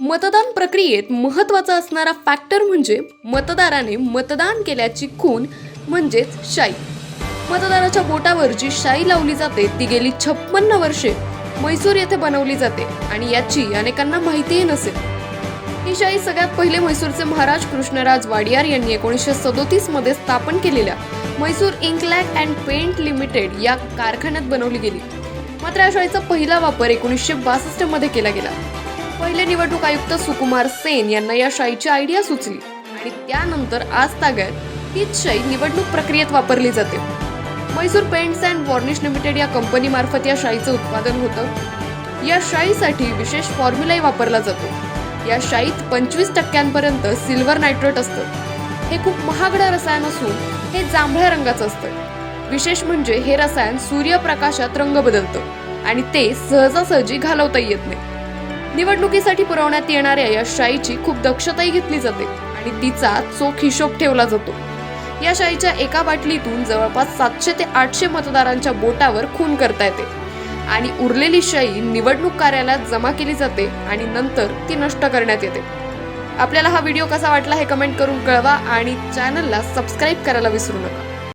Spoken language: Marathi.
मतदान प्रक्रियेत महत्त्वाचा असणारा फॅक्टर म्हणजे मतदाराने मतदान केल्याची खून म्हणजेच शाई. मतदाराच्या बोटावर जी शाई लावली जाते ती गेली छप्पन्न वर्षे. म्हैसूर येथे बनवली जाते आणि याची अनेकांना माहितीही नसेल. ही शाही सगळ्यात पहिले म्हैसूरचे महाराज कृष्णराज वाडियार यांनी एकोणीसशे सदोतीसमध्ये स्थापन केलेल्या म्हैसूर इंकलॅक अँड पेंट लिमिटेड या कारखान्यात बनवली गेली. मात्र या शाळेचा पहिला वापर एकोणीसशे बासष्टमध्ये केला गेला. पहिले निवडणूक आयुक्त सुकुमार सेन यांना या शाईची आयडिया सुचली. आणि त्यानंतर आज ताग्यात हीच शाई निवडणूक प्रक्रियेत वापरली जाते. Mysore paints and varnish limited या कंपनीमार्फत या शाईचं उत्पादन होतं. या शाईसाठी विशेष फॉर्म्युलाही वापरला जातो. या शाईत पंचवीस टक्क्यांपर्यंत सिल्वर नायट्रेट असतं. हे खूप महागडं रसायन असून हे जांभळ्या रंगाचं असतं. विशेष म्हणजे हे रसायन सूर्यप्रकाशात रंग बदलतं आणि ते सहजासहजी घालवता येत नाही. निवडणुकीसाठी पुरवण्यात येणाऱ्या या शाईची खूप दक्षताही घेतली जाते आणि तिचा चोख हिशोब ठेवला जातो. या शाईच्या एका बाटलीतून जवळपास सातशे ते आठशे मतदारांच्या बोटावर खून करता येते आणि उरलेली शाई निवडणूक कार्यालयात जमा केली जाते आणि नंतर ती नष्ट करण्यात येते. आपल्याला हा व्हिडिओ कसा वाटला हे कमेंट करून कळवा आणि चॅनलला सबस्क्राईब करायला विसरू नका.